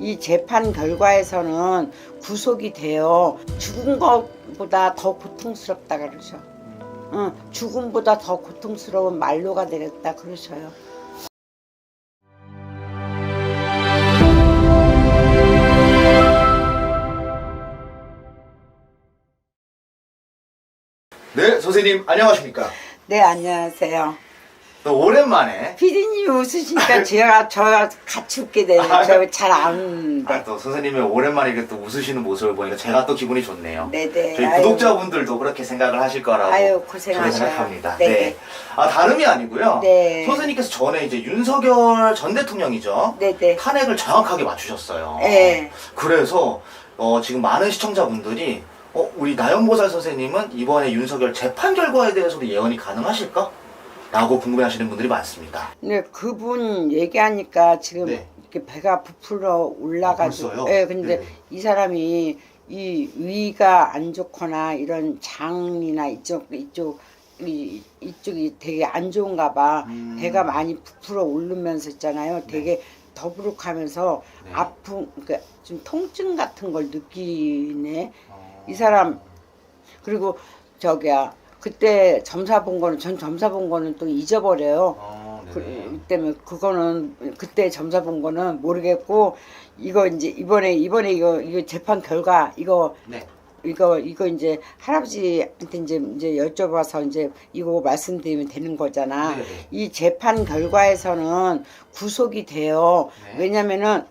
이 재판 결과에서는 구속이 되어 죽은 것보다 더 고통스럽다 그러셔. 응, 죽음보다 더 고통스러운 말로가 되겠다 그러셔요. 네, 선생님 안녕하십니까? 네 안녕하세요. 또 오랜만에 피디님이 웃으시니까 제가 저 같이 웃게 되네요. 저잘안 웃는데. 아, 또 선생님의 오랜만에 이렇게 또 웃으시는 모습을 보니까 제가 또 기분이 좋네요. 네네. 저희 아유. 구독자분들도 그렇게 생각을 하실 거라고 아유, 저는 고생하셔요. 생각합니다. 네. 네. 아 다름이 아니고요. 네. 선생님께서 전에 이제 윤석열 전 대통령이죠. 네네. 탄핵을 정확하게 맞추셨어요. 네. 그래서 어, 지금 많은 시청자분들이 어, 우리 나영보살 선생님은 이번에 윤석열 재판 결과에 대해서도 예언이 가능하실까? 라고 궁금해하시는 분들이 많습니다. 근데 그분 얘기하니까 지금 네. 이렇게 배가 부풀어 올라가지고. 아? 예, 근데 네. 이 사람이 이 위가 안 좋거나 이런 장이나 이쪽 이쪽 이 이쪽이 되게 안 좋은가 봐. 음. 배가 많이 부풀어 오르면서 있잖아요. 되게 더부룩하면서 네. 아픔, 그러니까 좀 통증 같은 걸 느끼네. 어, 이 사람 그리고 저기야 그때 점사 본 거는 전 점사 본 거는 또 잊어버려요. 어, 그. 때문에 그거는 그때 점사 본 거는 모르겠고 이거 이제 이번에 이번에 이거 이거 재판 결과 이거 네. 이거 이거 이제 할아버지한테 이제 이제 여쭤봐서 이제 이거 말씀드리면 되는 거잖아. 네네. 이 재판 결과에서는 구속이 돼요. 네. 왜냐면은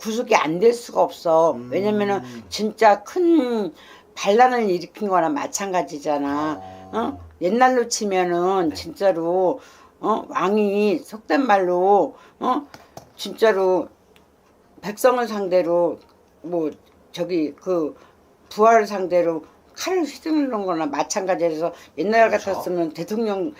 구속이 안 될 수가 없어. 음. 왜냐면은 진짜 큰 반란을 일으킨 거나 마찬가지잖아. 어? 옛날로 치면은 네. 진짜로 어? 왕이 속된 말로 어? 진짜로 백성을 상대로 뭐 저기 그 부하를 상대로 칼을 휘두르는 거나 마찬가지라서 옛날 그렇죠. 같았으면 대통령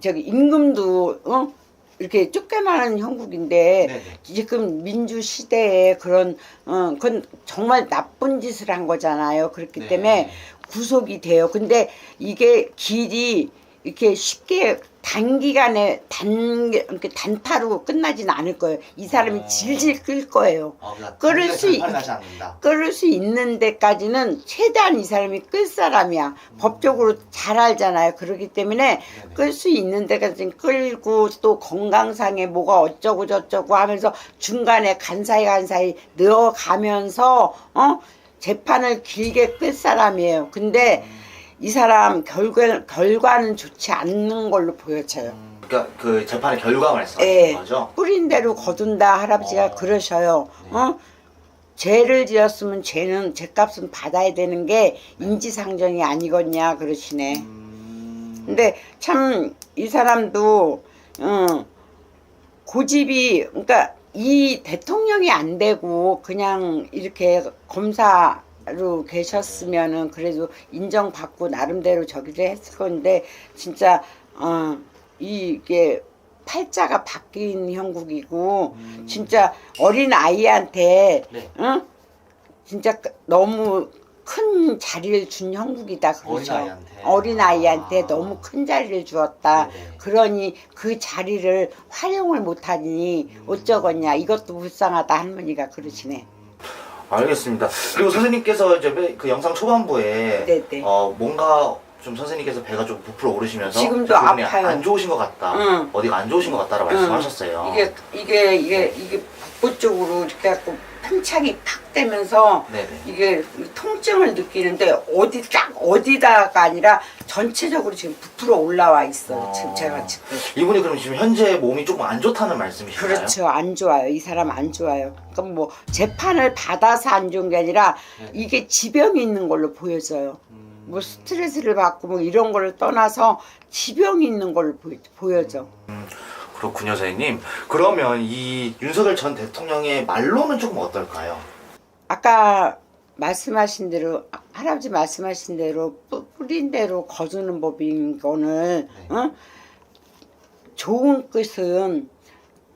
저기 임금도 어? 이렇게 쫓겨나는 형국인데 네네. 지금 민주 시대에 그런 어 그건 정말 나쁜 짓을 한 거잖아요. 그렇기 네. 때문에 구속이 돼요. 근데 이게 길이 이렇게 쉽게 단기간에 단 이렇게 단타로 끝나지는 않을 거예요. 이 사람이 어. 질질 끌 거예요. 어, 그러니까 끌을 단기가 수 있-. 끌을 수 있는 데까지는 최대한 이 사람이 끌 사람이야. 법적으로 잘 알잖아요. 그렇기 때문에. 끌 수 있는 데까지 끌고 또 건강상에 뭐가 어쩌고 저쩌고 하면서 중간에 간사이 간사이 넣어가면서 어 재판을 길게 끌 사람이에요. 근데 이 사람 결과 결과는 좋지 않는 걸로 보여져요. 음, 그러니까 그 재판의 결과 말씀하시는 예. 거죠? 뿌린 대로 거둔다 할아버지가 어. 그러셔요. 네. 어? 죄를 지었으면 죄는 죄값은 받아야 되는 게 인지상정이 아니겠냐 그러시네. 음, 근데 참 이 사람도 어, 고집이 그러니까 이 대통령이 안 되고 그냥 이렇게 검사로 계셨으면은 그래도 인정받고 나름대로 저기를 했을 건데 진짜 어, 이게 팔자가 바뀐 형국이고 음. 진짜 어린 아이한테 네. 응? 진짜 그- 너무 큰 자리를 준 형국이다 그러죠. 어린아이한테. 어린아이한테 아. 너무 큰 자리를 주었다. 네네. 그러니 그 자리를 활용을 못하니 음. 어쩌겠냐. 이것도 불쌍하다 할머니가 그러시네. 알겠습니다. 그리고 선생님께서 이제 매- 그 영상 초반부에 네네. 어 뭔가 좀 선생님께서 배가 좀 부풀어 오르시면서 지금도 아파요. 안 좋으신 것 같다. 응. 어디가 안 좋으신 것 같다라고 응. 말씀하셨어요. 이게 이게 이게 이게 복부 쪽으로 이렇게 갖고 팽창이 팍 되면서 네네. 이게 통증을 느끼는데 어디 딱 어디다가 아니라 전체적으로 지금 부풀어 올라와 있어요. 어. 지금 제가 지금. 이분이 그럼 지금 현재 몸이 조금 안 좋다는 말씀이신가요? 그렇죠. 안 좋아요. 이 사람 안 좋아요. 그럼 뭐 재판을 받아서 안 좋은 게 아니라 네. 이게 지병이 있는 걸로 보여져요. 음, 뭐 스트레스를 받고 뭐 이런 거를 떠나서 지병이 있는 걸로 보여, 보여져. 그렇군요, 선생님. 그러면 이 윤석열 전 대통령의 말로는 조금 어떨까요? 아까 말씀하신 대로 아, 할아버지 말씀하신 대로 뿌- 뿌린 대로 거두는 법인 거는 네. 어? 좋은 끝은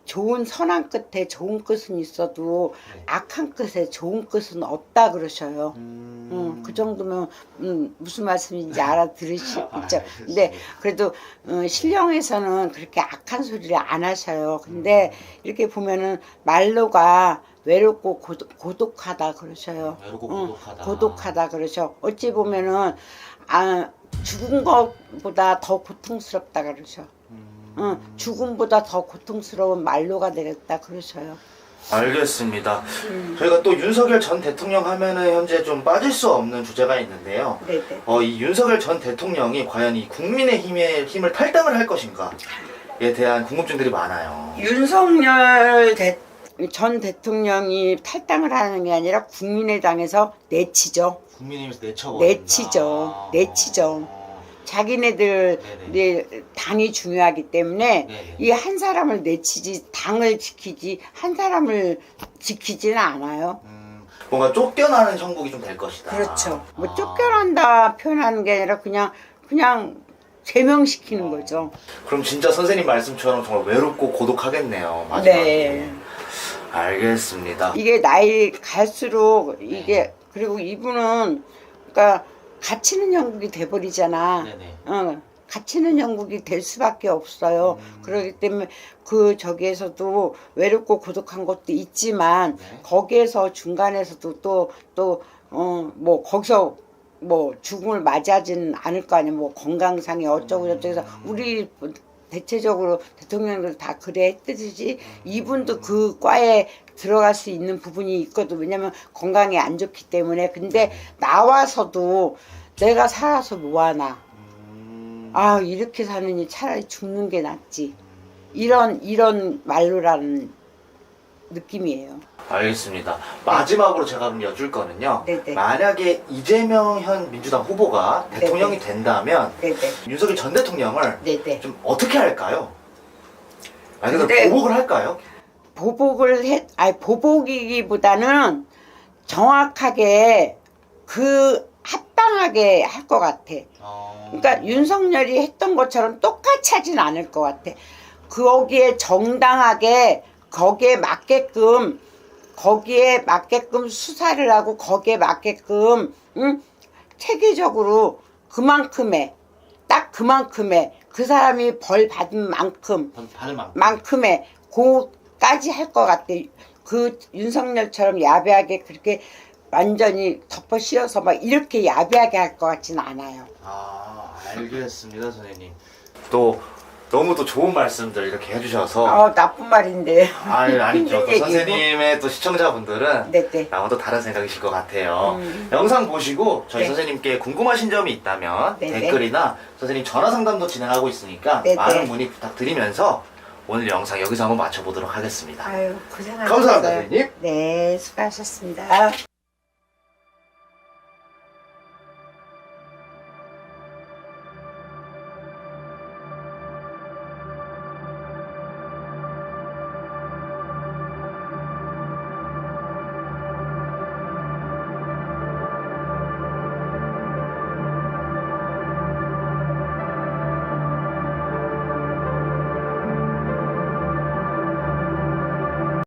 좋은 선한 끝에 좋은 끝은 있어도 네. 악한 끝에 좋은 끝은 없다 그러셔요. 음... 음, 그 정도면 음, 무슨 말씀인지 알아들으시죠. 아, 근데. 그래도 어, 신령에서는 그렇게 악한 소리를 안 하셔요. 근데 음. 이렇게 보면은 말로가 외롭고 고독, 고독 하다 그러셔요. 외롭고 응, 고독하다. 고독하다 그러셔. 어찌 보면은 아 죽은 것보다 더 고통스럽다 그러셔. 음, 응, 죽음보다 더 고통스러운 말로가 되겠다 그러셔요. 알겠습니다. 음. 저희가 또 윤석열 전 대통령 하면은 현재 좀 빠질 수 없는 주제가 있는데요. 네 네. 어, 이 윤석열 전 대통령이 과연 이 국민의 힘의 힘을 탈당을 할 것인가에 대한 궁금증들이 많아요. 윤석열 대- 전 대통령이 탈당을 하는 게 아니라 국민의당에서 내치죠. 국민의힘에서 내쳐버린다. 내치죠. 내치죠. 자기네들 네, 당이 중요하기 때문에. 이 한 사람을 내치지 당을 지키지 한 사람을 지키지는 않아요. 음, 뭔가 쫓겨나는 형국이 좀 될 것이다. 그렇죠. 뭐 아. 쫓겨난다 표현하는 게 아니라 그냥 그냥 제명시키는 거죠. 그럼 진짜 선생님 말씀처럼 정말 외롭고 고독하겠네요. 마지막에. 네. 알겠습니다. 이게 나이 갈수록 이게 그리고 이분은 그러니까 갇히는 형국이 돼버리잖아. 네네. 어, 갇히는 형국이 될 수밖에 없어요. 음. 그렇기 때문에 그 저기에서도 외롭고 고독한 것도 있지만 네. 거기에서 중간에서도 또 또 어 뭐 거기서 뭐 죽음을 맞이하지는 않을 거 아니에요. 뭐 건강상이 어쩌고 저쩌고 해서 음. 우리 대체적으로 대통령들 다 그래 했듯이 음. 이분도 그 과에 들어갈 수 있는 부분이 있거든. 왜냐면 건강이 안 좋기 때문에. 근데 나와서도 내가 살아서 뭐하나. 음, 아 이렇게 사느니 차라리 죽는 게 낫지 이런 이런 말로라는 느낌이에요 알겠습니다. 마지막으로 제가 그럼 여쭐 거는요. 네네. 만약에 이재명 현 민주당 후보가 대통령이 된다면 네네 윤석열 전 대통령을 네네 좀 어떻게 할까요? 말 그대로 근데- 보복을 할까요? 보복을 해 아니 보복이기보다는 정확하게 그 합당하게 할 것 같아 어... 그러니까 윤석열이 했던 것처럼 똑같이 하진 않을 것 같아. 거기에 정당하게 거기에 맞게끔 거기에 맞게끔 수사를 하고 거기에 맞게끔 응? 체계적으로 그만큼의 딱 그만큼의 그 사람이 벌 받은 만큼 받을 만큼. 만큼의 고 까지 할 것 같아. 그 윤석열처럼 야비하게 그렇게 완전히 덮어 씌워서 막 이렇게 야비하게 할 것 같지는 않아요. 아 알겠습니다 선생님. 또 너무 또 좋은 말씀들 이렇게 해주셔서 아 나쁜 말인데. 아니 아니죠. 또 얘기고. 선생님의 또 시청자분들은 네네. 나와 또 다른 생각이실 것 같아요. 음. 영상 보시고 저희 네. 선생님께 궁금하신 점이 있다면 네네. 댓글이나 선생님 전화 상담도 진행하고 있으니까 네네. 많은 문의 부탁드리면서 오늘 영상 여기서 한번 마쳐보도록 하겠습니다. 아유 고생하셨어요. 감사합니다, 선생님. 네 수고하셨습니다.